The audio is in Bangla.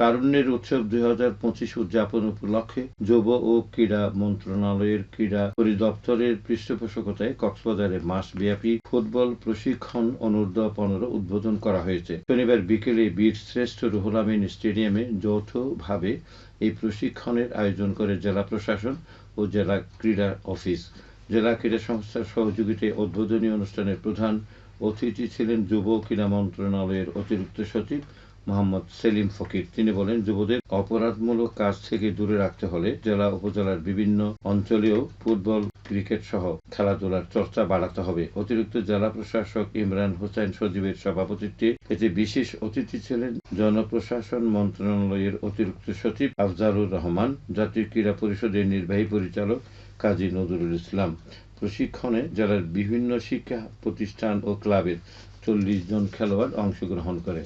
তারুণ্যের উৎসব দুই হাজার পঁচিশ উদযাপন উপলক্ষে যুব ও ক্রীড়া মন্ত্রণালয়ের ক্রীড়া পরিদপ্তরের পৃষ্ঠপোষকতায় কক্সবাজারে মাসব্যাপী ফুটবল প্রশিক্ষণ অনূর্ধ্ব পনেরো উদ্বোধন করা হয়েছে। শনিবার বিকেলে বীর শ্রেষ্ঠ রুহুল স্টেডিয়ামে যৌথভাবে এই প্রশিক্ষণের আয়োজন করে জেলা প্রশাসন ও জেলা ক্রীড়া অফিস। জেলা ক্রীড়া সংস্থার সহযোগিতায় উদ্বোধনী অনুষ্ঠানের প্রধান অতিথি ছিলেন যুব ক্রীড়া মন্ত্রণালয়ের অতিরিক্ত সচিব মোহাম্মদ সেলিম ফকির। তিনি বলেন, যুবদের অপরাধমূলক কাজ থেকে দূরে রাখতে হলে জেলা উপজেলার বিভিন্ন অঞ্চলেও ফুটবল, ক্রিকেট সহ খেলাধুলার চর্চা বাড়াতে হবে। অতিরিক্ত জেলা প্রশাসক ইমরান হোসেন সজীবের সভাপতিত্বে এতে বিশেষ অতিথি ছিলেন জনপ্রশাসন মন্ত্রণালয়ের অতিরিক্ত সচিব আফজালুর রহমান, জাতীয় ক্রীড়া পরিষদের নির্বাহী পরিচালক কাজী নজরুল ইসলাম। প্রশিক্ষণে জেলার বিভিন্ন শিক্ষা প্রতিষ্ঠান ও ক্লাবের চল্লিশ জন খেলোয়াড় অংশগ্রহণ করে